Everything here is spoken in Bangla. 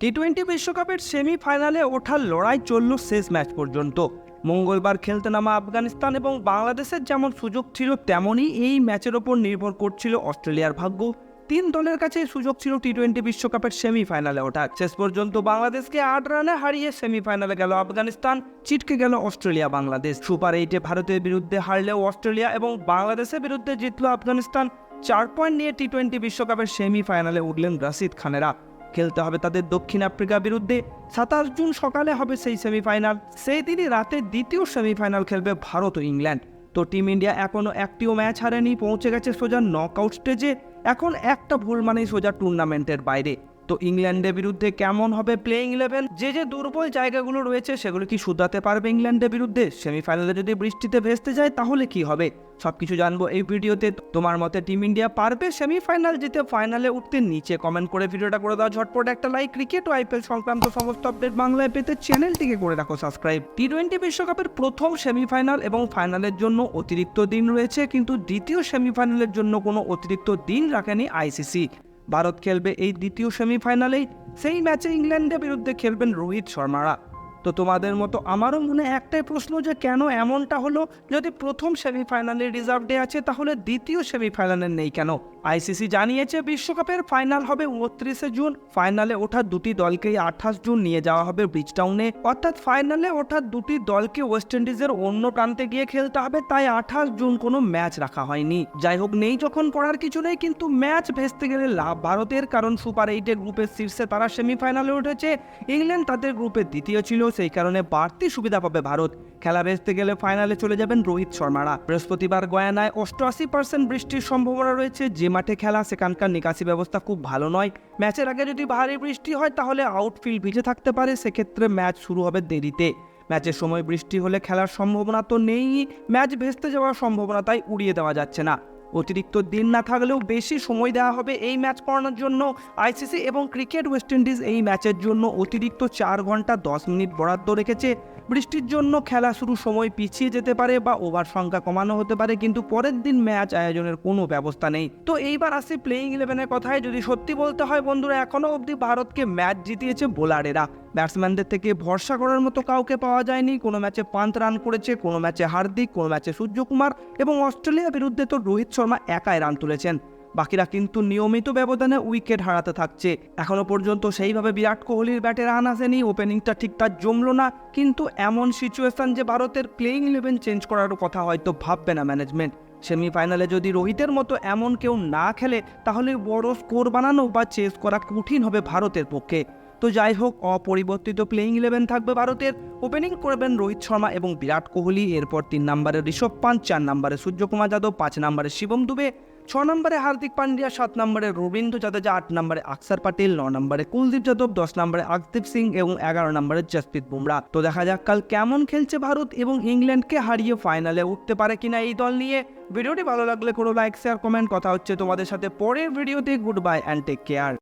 টি টোয়েন্টি বিশ্বকাপের সেমিফাইনালে ওঠার লড়াই চলল শেষ ম্যাচ পর্যন্ত। মঙ্গলবার খেলতে নামা আফগানিস্তান এবং বাংলাদেশের যেমন সুযোগ ছিল, তেমনই এই ম্যাচের ওপর নির্ভর করছিল অস্ট্রেলিয়ার ভাগ্য। তিন দলের কাছে সুযোগ ছিল টি টোয়েন্টি বিশ্বকাপের সেমিফাইনালে ওঠার। শেষ পর্যন্ত বাংলাদেশকে আট রানে হারিয়ে সেমিফাইনালে গেল আফগানিস্তান চিটকে গেল অস্ট্রেলিয়া, বাংলাদেশ। সুপার এইটে ভারতের বিরুদ্ধে হারলেও অস্ট্রেলিয়া এবং বাংলাদেশের বিরুদ্ধে জিতল আফগানিস্তান। চার পয়েন্ট নিয়ে টি টোয়েন্টি বিশ্বকাপের সেমিফাইনালে উঠলেন রাশিদ খানেরা। খেলতে হবে তাদের দক্ষিণ আফ্রিকা বিরুদ্ধে। সাতাশ জুন সকালে হবে সেই সেমিফাইনাল। সেই দিনই রাতে দ্বিতীয় সেমিফাইনাল খেলবে ভারত ও ইংল্যান্ড। তো টিম ইন্ডিয়া এখনও একটিও ম্যাচ হারেনি, পৌঁছে গেছে সোজা নক আউট স্টেজে। এখন একটা ভুল মানেই সোজা টুর্নামেন্টের বাইরে। তো ইংল্যান্ডের বিরুদ্ধে কেমন হবে প্লেইং ইলেভেন যে যে দুর্বল জায়গাগুলো রয়েছে সেগুলো কি শুধাতে পারবে ইংল্যান্ডের বিরুদ্ধে? সেমিফাইনালে যদি বৃষ্টিতে ভেস্তে যায়, তাহলে কি হবে? সবকিছু জানব এই ভিডিওতে। তোমার মতে টিম ইন্ডিয়া পারবে সেমিফাইনাল জিতে ফাইনালে উঠতে? নিচে কমেন্ট করে ভিডিওটা করে দাও। ঝটপট একটা লাইক ক্রিকেট ও আইপিএল সংক্রান্ত সমস্ত আপডেট বাংলায় পেতে চ্যানেলটিকে করে রাখো সাবস্ক্রাইব টি টোয়েন্টি বিশ্বকাপের প্রথম সেমিফাইনাল এবং ফাইনালের জন্য অতিরিক্ত দিন রয়েছে, কিন্তু দ্বিতীয় সেমিফাইনালের জন্য কোনো অতিরিক্ত দিন রাখেনি আইসিসি ভারত খেলবে এই দ্বিতীয় সেমিফাইনালেই সেই ম্যাচে ইংল্যান্ডের বিরুদ্ধে খেলবেন রোহিত শর্মারা। তো তোমাদের মতো আমারও মনে একটাই প্রশ্ন যে কেন এমনটা হলো? যদি প্রথম সেমিফাইনালে রিজার্ভ ডে আছে, তাহলে দ্বিতীয় সেমিফাইনালে নেই কেন? আইসিসি জানিয়েছে বিশ্বকাপের ফাইনাল হবে উনত্রিশে জুন। ফাইনালে ওঠা দুটি দলকেই আঠাশ জুন নিয়ে যাওয়া হবে ব্রিজটাউনে অর্থাৎ ফাইনালে ওঠা দুটি দলকে ওয়েস্ট ইন্ডিজের অন্য প্রান্তে গিয়ে খেলতে হবে, তাই আঠাশ জুন কোনো ম্যাচ রাখা হয়নি। যাই হোক, নেই যখন করার কিছু নেই, কিন্তু ম্যাচ ভেস্তে গেলে লাভ ভারতের, কারণ সুপার এইটের গ্রুপের শীর্ষে তারা সেমিফাইনালে উঠেছে। ইংল্যান্ড তাদের গ্রুপে দ্বিতীয় ছিল। সেই কারণে বাড়তি সুবিধা পাবে ভারত। খেলা ভেস্তে গেলে ফাইনালে চলে যাবেন রোহিত শর্মারা। বৃহস্পতিবার গয়ানায় অষ্টআশি পার্সেন্ট বৃষ্টির সম্ভাবনা রয়েছে। যে মাঠে খেলা, সেখানকার নিকাশি ব্যবস্থা খুব ভালো নয়। ম্যাচের আগে যদি ভারী বৃষ্টি হয়, তাহলে আউটফিল্ড ভিজে থাকতে পারে। সেক্ষেত্রে ম্যাচ শুরু হবে দেরিতে। ম্যাচের সময় বৃষ্টি হলে খেলার সম্ভাবনা তো নেই। ম্যাচ ভেস্তে যাওয়ার সম্ভাবনা তাই উড়িয়ে দেওয়া যাচ্ছে না। অতিরিক্ত দিন না থাকলেও বেশি সময় দেওয়া হবে এই ম্যাচ করানোর জন্য। আইসিসি এবং ক্রিকেট ওয়েস্ট ইন্ডিজ এই ম্যাচের জন্য অতিরিক্ত চার ঘণ্টা দশ মিনিট বরাদ্দ রেখেছে। বৃষ্টির জন্য খেলা শুরু সময় পিছিয়ে যেতে পারে বা ওভার সংখ্যা কমানো হতে পারে, কিন্তু পরের দিন ম্যাচ আয়োজনের কোনো ব্যবস্থা নেই। তো এইবার আসি প্লেইং ইলেভেনের কথায়। যদি সত্যি বলতে হয় বন্ধুরা এখনও অবধি ভারতকে ম্যাচ জিতিয়েছে বোলারেরা। ব্যাটসম্যানদের থেকে ভরসা করার মতো কাউকে পাওয়া যায়নি। কোনো ম্যাচে পাঁচ রান করেছে, কোনো ম্যাচে হার্দিক কোনো ম্যাচে সূর্যকুমার এবং অস্ট্রেলিয়ার বিরুদ্ধে তো রোহিত শর্মা একাই রান তুলেছেন। বাকিরা কিন্তু নিয়মিত ব্যবধানে উইকেট হারাতে থাকছে। এখনও পর্যন্ত সেইভাবে বিরাট কোহলির ব্যাটে রান আসেনি, ওপেনিংটা ঠিকঠাক জমলো না। কিন্তু এমন সিচুয়েশন যে ভারতের প্লেইং ইলেভেন চেঞ্জ করারও কথা হয়তো ভাববে না ম্যানেজমেন্ট সেমিফাইনালে যদি রোহিতের মতো এমন কেউ না খেলে, তাহলে বড় স্কোর বানানো বা চেস করা কঠিন হবে ভারতের পক্ষে। তো যাই হোক, অপরিবর্তিত প্লেইং ইলেভেন থাকবে ভারতের। ওপেনিং করবেন রোহিত শর্মা এবং বিরাট কোহলি। এরপর তিন নম্বরে ঋষভ পান্ত, চার নম্বরে সূর্যকুমার যাদব, পাঁচ নম্বরে শিবম দুবে, ছ নম্বরে হার্দিক পান্ডিয়া, সাত নম্বরে রবীন্দ্র জাদেজা, আট নম্বরে আকসার পাটিল, ন নম্বরে কুলদীপ যাদব, দশ নম্বরে আকদীপ সিং এবং এগারো নম্বরে জসপ্রীত বুমরা। তো দেখা যাক কাল কেমন খেলছে ভারত এবং ইংল্যান্ডকে হারিয়ে ফাইনালে উঠতে পারে কিনা এই দল নিয়ে। ভিডিওটি ভালো লাগলে কোনো লাইক শেয়ার কমেন্ট কথা হচ্ছে তোমাদের সাথে। পরের ভিডিওতে good bye and take care